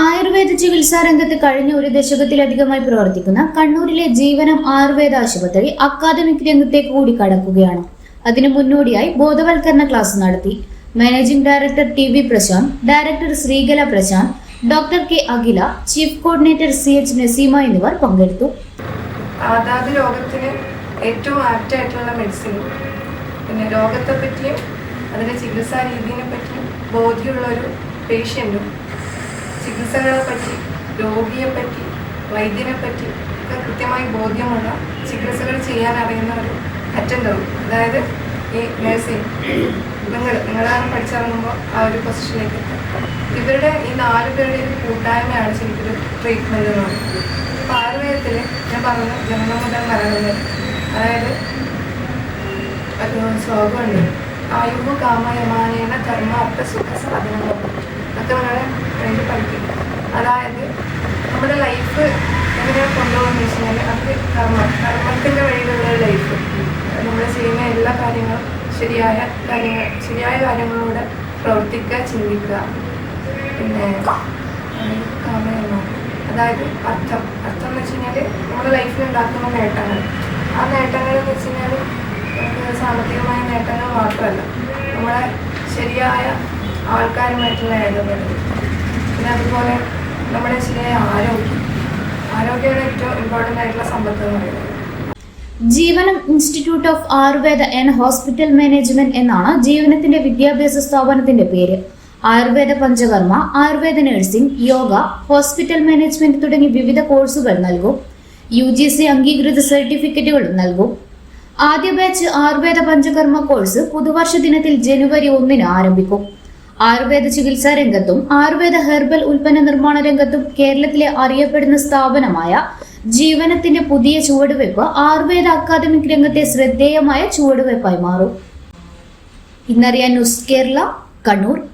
ആയുർവേദ ചികിത്സാ രംഗത്ത് കഴിഞ്ഞ ഒരു ദശകത്തിലധികമായി പ്രവർത്തിക്കുന്ന കണ്ണൂരിലെ ജീവനം ആയുർവേദ ആശുപത്രി അക്കാദമിക് രംഗത്തേക്ക് കൂടി കടക്കുകയാണ്. അതിനു മുന്നോടിയായി ബോധവൽക്കരണ ക്ലാസ് നടത്തി. Managing director T V Prashanth director Sreekala Prashanth doctor K Akhila chief coordinator C H Naseema എന്നിവർ പങ്കെടുത്തു. അതാത് രോഗത്തിന് ഏറ്റവും ആപ്റ്റായിട്ടുള്ള മെഡിസിനും പിന്നെ രോഗത്തെ പറ്റിയും അതിന്റെ ചികിത്സാ രീതിയെ ബോധ്യമുള്ള ഒരു പേഷ്യന്റും ചികിത്സകളെ പറ്റി രോഗിയെ പറ്റി ഒക്കെ കൃത്യമായി ബോധ്യമുള്ള ചികിത്സകൾ ചെയ്യാൻ അറിയുന്ന ഒരു അറ്റൻഡറും അതായത് ഈ നഴ്സിംഗ് നിങ്ങൾ നിങ്ങളാണ് പഠിച്ചിറങ്ങുമ്പോൾ ആ ഒരു പൊസിഷനിലേക്ക് എത്തും ഇവരുടെ ഈ നാല് പേരുടെ ഒരു കൂട്ടായ്മയാണ് ശരിക്കൊരു ട്രീറ്റ്മെന്റ് എന്ന് പറയുന്നത്. ഇപ്പോൾ ആയുർവേദത്തിൽ ഞാൻ പറഞ്ഞു ജന്മം മുതൽ മരണം വരെ അതായത് ഒരു ശ്ലോകമുണ്ട്. ആയുഹു കാമയമാനേന കർമ്മ അർത്ഥ സുഖ സാധനങ്ങളും? അതൊക്കെ നിങ്ങൾ വേണ്ടി പഠിക്കും അതായത് നമ്മുടെ ലൈഫ് എങ്ങനെയാണ് കൊണ്ടുപോകുന്നത് വെച്ച് കഴിഞ്ഞാൽ അത് കർമ്മ കർമ്മത്തിന്റെ വഴിയിലുള്ള ലൈഫ് നമ്മൾ ചെയ്യുന്ന എല്ലാ കാര്യങ്ങളും ശരിയായ കാര്യങ്ങൾ ശരിയായ കാര്യങ്ങളോട് പ്രവർത്തിക്കുക ചിന്തിക്കുക. പിന്നെ അതായത് അർത്ഥം. അർത്ഥം എന്ന് വെച്ച് കഴിഞ്ഞാൽ നമ്മുടെ ലൈഫിൽ ഉണ്ടാക്കുന്ന നേട്ടങ്ങൾ. ആ നേട്ടങ്ങൾ എന്ന് വെച്ച് കഴിഞ്ഞാൽ സാമ്പത്തികമായ നേട്ടങ്ങൾ മാത്രമല്ല നമ്മളെ ശരിയായ ആൾക്കാരുമായിട്ടുള്ള ഇടപെടൽ പിന്നെ അതുപോലെ നമ്മുടെ ശരിയായ ആരോഗ്യം. ആരോഗ്യമാണ് ഏറ്റവും ഇമ്പോർട്ടന്റ് ആയിട്ടുള്ള സമ്പത്ത് എന്ന് പറയുന്നത്. Jeevanam institute of Ayurveda and hospital management എന്നാണ് ജീവനത്തിന്റെ വിദ്യാഭ്യാസ സ്ഥാപനത്തിന്റെ പേര്. Ayurveda Panchakarma Ayurveda nursing yoga hospital management തുടങ്ങി വിവിധ കോഴ്സുകൾ നൽകും. യു ജി സി അംഗീകൃത സർട്ടിഫിക്കറ്റുകളും നൽകും. ആദ്യ ബാച്ച് ആയുർവേദ പഞ്ചകർമ്മ കോഴ്സ് പുതുവർഷ ദിനത്തിൽ ജനുവരി ഒന്നിന് ആരംഭിക്കും. ആയുർവേദ ചികിത്സാ രംഗത്തും ആയുർവേദ ഹെർബൽ ഉൽപ്പന്ന നിർമ്മാണ രംഗത്തും കേരളത്തിലെ അറിയപ്പെടുന്ന സ്ഥാപനമായ ജീവനത്തിന്റെ പുതിയ ചുവടുവയ്പ് ആയുർവേദ അക്കാദമിക് രംഗത്തെ ശ്രദ്ധേയമായ ചുവടുവയ്പായി മാറും. ഇന്നറിയാൻ ന്യൂസ് കേരള കണ്ണൂർ.